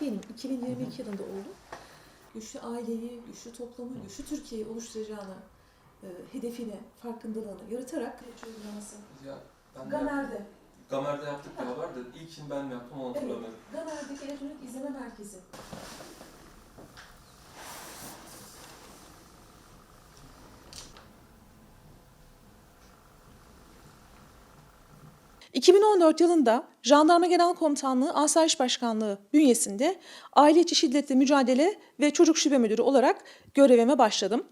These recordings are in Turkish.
benim 2022 yılında oldum. Güçlü aileyi, güçlü toplumu, güçlü Türkiye'yi oluşturacağını, e, hedefini, farkındalığını yaratarak uygulaması. Ya ben de Gamer'de, Gamer'de yaptık beraber de ilkini ben mi yaptım onu evet, hatırlamıyorum. Gamer'deki elektronik izleme merkezi. ...2014 yılında Jandarma Genel Komutanlığı Asayiş Başkanlığı bünyesinde Aile İçi Şiddetle Mücadele ve Çocuk Şube Müdürü olarak görevime başladım.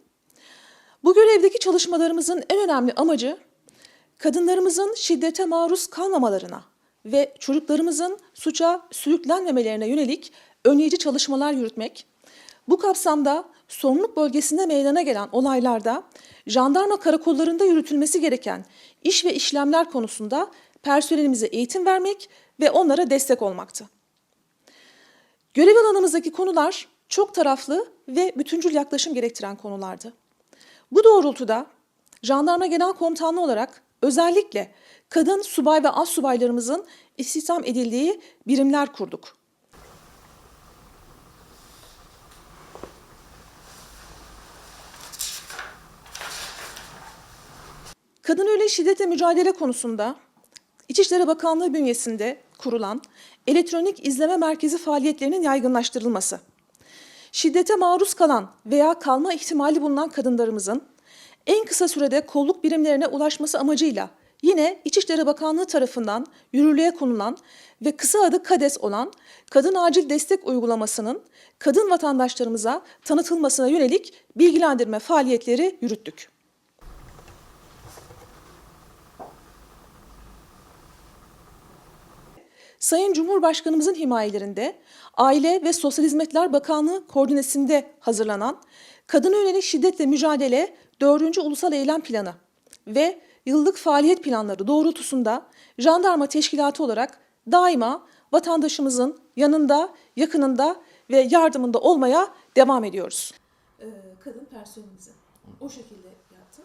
Bu görevdeki çalışmalarımızın en önemli amacı kadınlarımızın şiddete maruz kalmamalarına ve çocuklarımızın suça sürüklenmemelerine yönelik önleyici çalışmalar yürütmek. Bu kapsamda sorumluluk bölgesinde meydana gelen olaylarda jandarma karakollarında yürütülmesi gereken iş ve işlemler konusunda personelimize eğitim vermek ve onlara destek olmaktı. Görev alanımızdaki konular çok taraflı ve bütüncül yaklaşım gerektiren konulardı. Bu doğrultuda Jandarma Genel Komutanlığı olarak özellikle kadın subay ve az subaylarımızın istihdam edildiği birimler kurduk. Kadın öyle şiddetle mücadele konusunda İçişleri Bakanlığı bünyesinde kurulan elektronik izleme merkezi faaliyetlerinin yaygınlaştırılması, şiddete maruz kalan veya kalma ihtimali bulunan kadınlarımızın en kısa sürede kolluk birimlerine ulaşması amacıyla yine İçişleri Bakanlığı tarafından yürürlüğe konulan ve kısa adı KADES olan Kadın Acil Destek Uygulaması'nın kadın vatandaşlarımıza tanıtılmasına yönelik bilgilendirme faaliyetleri yürüttük. Sayın Cumhurbaşkanımızın himayelerinde Aile ve Sosyal Hizmetler Bakanlığı koordinesinde hazırlanan Kadın Yönelik Şiddetle Mücadele 4. Ulusal Eylem Planı ve yıllık faaliyet planları doğrultusunda jandarma teşkilatı olarak daima vatandaşımızın yanında, yakınında ve yardımında olmaya devam ediyoruz. kadın personelimize o şekilde yaptım.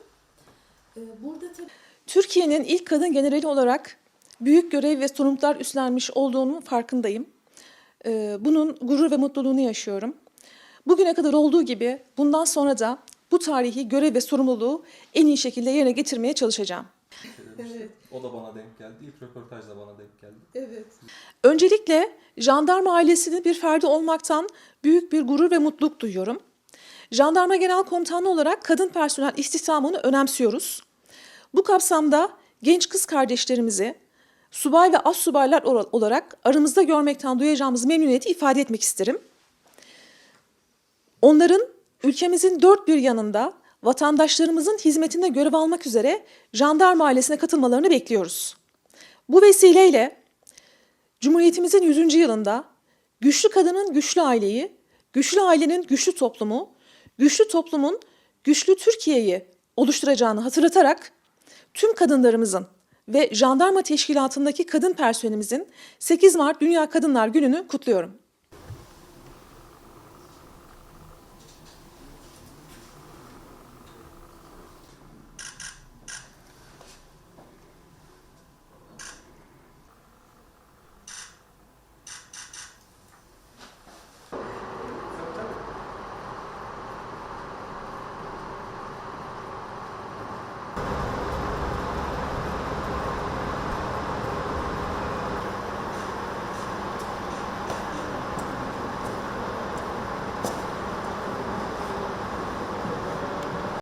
burada tabii Türkiye'nin ilk kadın generali olarak büyük görev ve sorumluluklar üstlenmiş olduğunun farkındayım. Ee, Bunun gurur ve mutluluğunu yaşıyorum. Bugüne kadar olduğu gibi bundan sonra da bu tarihi görev ve sorumluluğu en iyi şekilde yerine getirmeye çalışacağım. Evet. O da bana denk geldi. İlk röportaj da bana denk geldi. Evet. Öncelikle jandarma ailesinin bir ferdi olmaktan büyük bir gurur ve mutluluk duyuyorum. Jandarma Genel Komutanı olarak kadın personel istihdamını önemsiyoruz. Bu kapsamda genç kız kardeşlerimizi subay ve az subaylar olarak aramızda görmekten duyacağımız memnuniyeti ifade etmek isterim. Onların ülkemizin dört bir yanında vatandaşlarımızın hizmetinde görev almak üzere jandarma ailesine katılmalarını bekliyoruz. Bu vesileyle Cumhuriyetimizin 100. yılında güçlü kadının güçlü aileyi, güçlü ailenin güçlü toplumu, güçlü toplumun güçlü Türkiye'yi oluşturacağını hatırlatarak tüm kadınlarımızın ve jandarma teşkilatındaki kadın personelimizin 8 Mart Dünya Kadınlar Günü'nü kutluyorum.